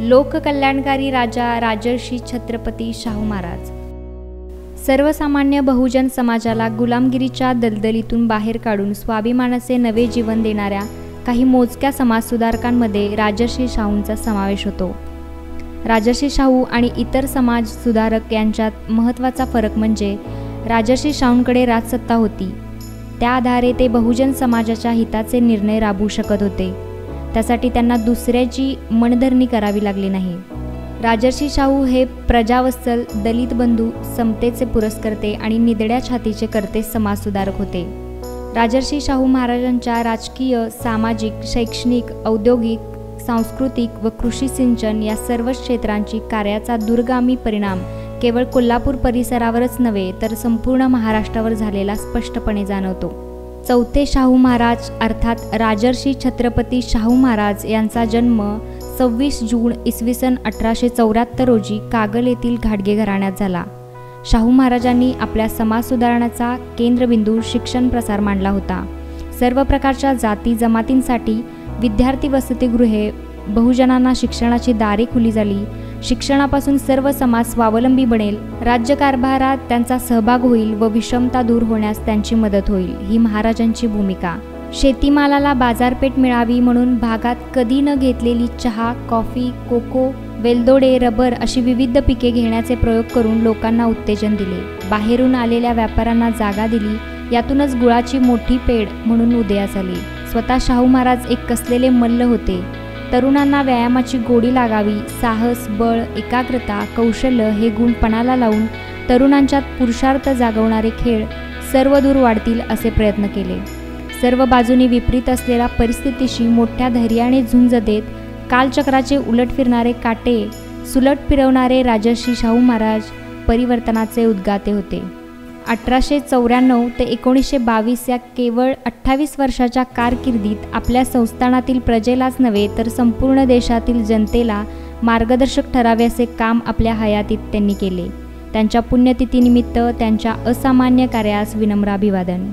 लोककल्याणकारी राजा राजर्षी छत्रपती शाहू महाराज. सर्वसामान्य बहुजन समाजाला गुलामगिरीच्या दलदलीतून बाहेर काढून स्वाभिमानाचे नवे जीवन देणाऱ्या काही मोजक्या समाजसुधारकांमध्ये राजर्षी शाहूंचा समावेश होतो. राजर्षी शाहू आणि इतर समाज सुधारक यांच्यात महत्त्वाचा फरक म्हणजे राजर्षी शाहूंकडे राजसत्ता होती. त्या आधारे ते बहुजन समाजाच्या हिताचे निर्णय राबवू शकत होते. त्यासाठी त्यांना दुसऱ्याची मनधरणी करावी लागली नाही. राजर्षी शाहू हे प्रजावत्सल दलित बंधू समतेचे पुरस्कर्ते आणि निदड्या छातीचे करते समाजसुधारक होते. राजर्षी शाहू महाराजांच्या राजकीय सामाजिक शैक्षणिक औद्योगिक सांस्कृतिक व कृषी सिंचन या सर्व क्षेत्रांची कार्याचा दूरगामी परिणाम केवळ कोल्हापूर परिसरावरच नव्हे तर संपूर्ण महाराष्ट्रावर झालेला स्पष्टपणे जाणवतो. चौथे शाहू महाराज अर्थात राजर्षी छत्रपती शाहू महाराज यांचा जन्म सव्वीस जून इसवी सन अठराशे चौऱ्याहत्तर रोजी कागल येथील घाडगे घराण्यात झाला. शाहू महाराजांनी आपल्या समाज सुधारणाचा केंद्रबिंदू शिक्षण प्रसार मांडला होता. सर्व प्रकारच्या जाती जमातींसाठी विद्यार्थी वसतिगृहे बहुजनांना शिक्षणाची दारे खुली झाली शिक्षणापासून सर्व समाज स्वावलंबी बनेल. राज्यकारभारात त्यांचा सहभाग होईल व विषमता दूर होण्यास त्यांची मदत होईल ही महाराजांची भूमिका. शेतीमालाला बाजारपेठ मिळावी म्हणून भागात कधी न घेतलेली चहा कॉफी कोको वेलदोडे रबर अशी विविध पिके घेण्याचे प्रयोग करून लोकांना उत्तेजन दिले. बाहेरून आलेल्या व्यापाऱ्यांना जागा दिली. यातूनच गुळाची मोठी पेढ म्हणून उदयास आली. स्वतः शाहू महाराज एक कसलेले मल्ल होते. तरुणांना व्यायामाची गोडी लागावी साहस बळ एकाग्रता कौशल्य हे गुण पणाला लावून तरुणांच्यात पुरुषार्थ जागवणारे खेळ सर्व दूर वाढतील असे प्रयत्न केले. सर्व बाजूनी विपरीत असलेल्या परिस्थितीशी मोठ्या धैर्याने झुंज देत कालचक्राचे उलट फिरणारे काटे सुलट फिरवणारे राजर्षी शाहू महाराज परिवर्तनाचे उद्गाते होते. अठराशे चौऱ्याण्णव ते एकोणीसशे बावीस या केवळ अठ्ठावीस वर्षाच्या कारकिर्दीत आपल्या संस्थानातील प्रजेलाच नव्हे तर संपूर्ण देशातील जनतेला मार्गदर्शक ठरावे असे काम आपल्या हयातीत त्यांनी केले. त्यांच्या पुण्यतिथीनिमित्त त्यांच्या असामान्य कार्यास विनम्र अभिवादन.